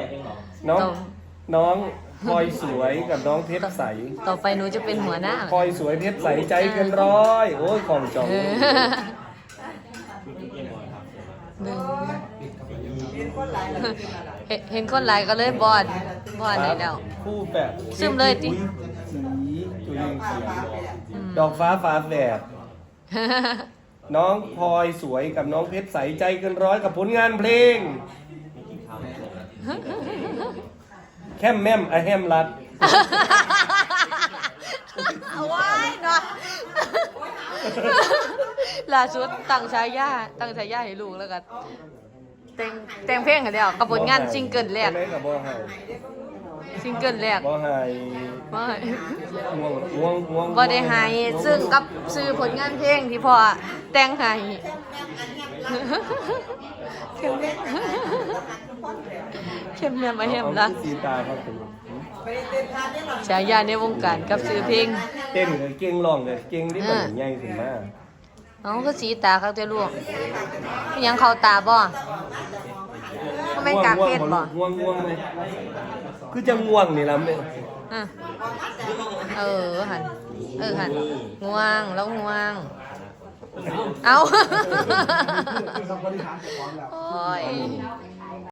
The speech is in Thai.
แต่เองเหรอน้องต่อ น้องพลอยสวยกับน้องเพชรใสต่อไปหนูจะเป็นหัวหน้าพลอยสวยเพชรใสใจเกินร้อย โอ้ยของจองเออพี่เกมบอยครับหนึ่งเห็นเห็นคนหลายก็เลยบอดบอดนี่แล้ว คู่แบบซึมเลยติ สีจุลินเขียวดอกฟ้าฟ้าแฝดน้องพลอยสวยกับน้องเพชรใสใจเกินร้อยกับผลงานเพลง แคมแม่มอะแฮมรัดเอาไว้เนาะล่าสุดตั้งฉายาตั้งฉายาให้ลูกแล้วกันแต่งแต่งเพลงกันเดียวกับผลงานซิงเกิลแรกใช่ไหมกับบ่ไฮซิงเกิลแรกบ่ไฮบ่ง่วงง่วงง่วงบ่ได้ให้ซึ่งกับซื้อผลงานเพลงที่พ่อแต่งให้ เข้มแม่เข้มแม่มาเห็มละเอาสีตาครับผมฉายาในวงการกับซื้อเพลงเต้นเลยเก่งร้องเลยเก่งที่มันอ่าใหญ่ขึ้นมาน้องก็สีตาครับเจ้าลูกยังเข้าตาบ่ทำไมกากเพชรบ่ง่วงง่วงเลยคือจะง่วงนี่ล่ะแม่อะเออหันเออหันง่วงแล้วง่วงเอาโอ้ย